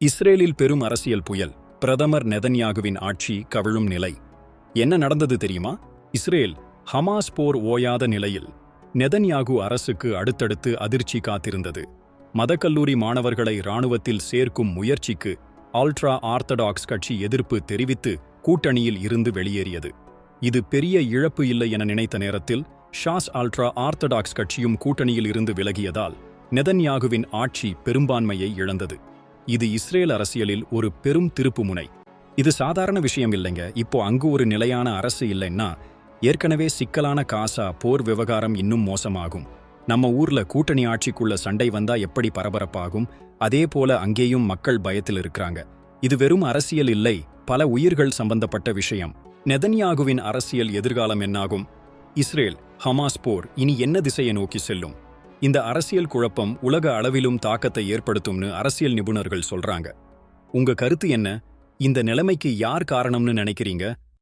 இஸ்ரேலில் பெரும் அரசியல் புயல் பிரதமர் நெதன்யாகுவின் ஆட்சி கவிழும் நிலை. என்ன நடந்தது தெரியுமா? இஸ்ரேல் ஹமாஸ் போர் ஓயாத நிலையில் நெதன்யாகு அரசுக்கு அடுத்தடுத்து அதிர்ச்சி காத்திருந்தது. மதக்கல்லூரி மாணவர்களை இராணுவத்தில் சேர்க்கும் முயற்சிக்கு ஆல்ட்ரா ஆர்த்தடாக்ஸ் கட்சி எதிர்ப்பு தெரிவித்து கூட்டணியில் இருந்து வெளியேறியது. இது பெரிய இழப்பு இல்லை என நினைத்த நேரத்தில் ஷாஸ் ஆல்ட்ரா ஆர்த்தடாக்ஸ் கட்சியும் கூட்டணியில் இருந்து விலகியதால் நெதன்யாகுவின் ஆட்சி பெரும்பான்மையை இழந்தது. இது இஸ்ரேல் அரசியலில் ஒரு பெரும் திருப்புமுனை இது சாதாரண விஷயம் இல்லைங்க. இப்போ அங்கு ஒரு நிலையான அரசு இல்லைன்னா ஏற்கனவே சிக்கலான காசா போர் விவகாரம் இன்னும் மோசமாகும். நம்ம ஊர்ல கூட்டணி ஆட்சிக்குள்ள சண்டை வந்தா எப்படி பரபரப்பாகும்? அதே போல அங்கேயும் மக்கள் பயத்தில் இருக்கிறாங்க. இது வெறும் அரசியல் இல்லை பல உயிர்கள் சம்பந்தப்பட்ட விஷயம். நெதன்யாகுவின் அரசியல் எதிர்காலம் என்னாகும்? இஸ்ரேல் ஹமாஸ் போர் இனி என்ன திசையை நோக்கி செல்லும்? இந்த அரசியல் குழப்பம் உலக அளவிலும் தாக்கத்தை ஏற்படுத்தும்னு அரசியல் நிபுணர்கள் சொல்றாங்க. உங்க கருத்து என்ன? இந்த நிலைமைக்கு யார் காரணம்னு நினைக்கிறீங்க?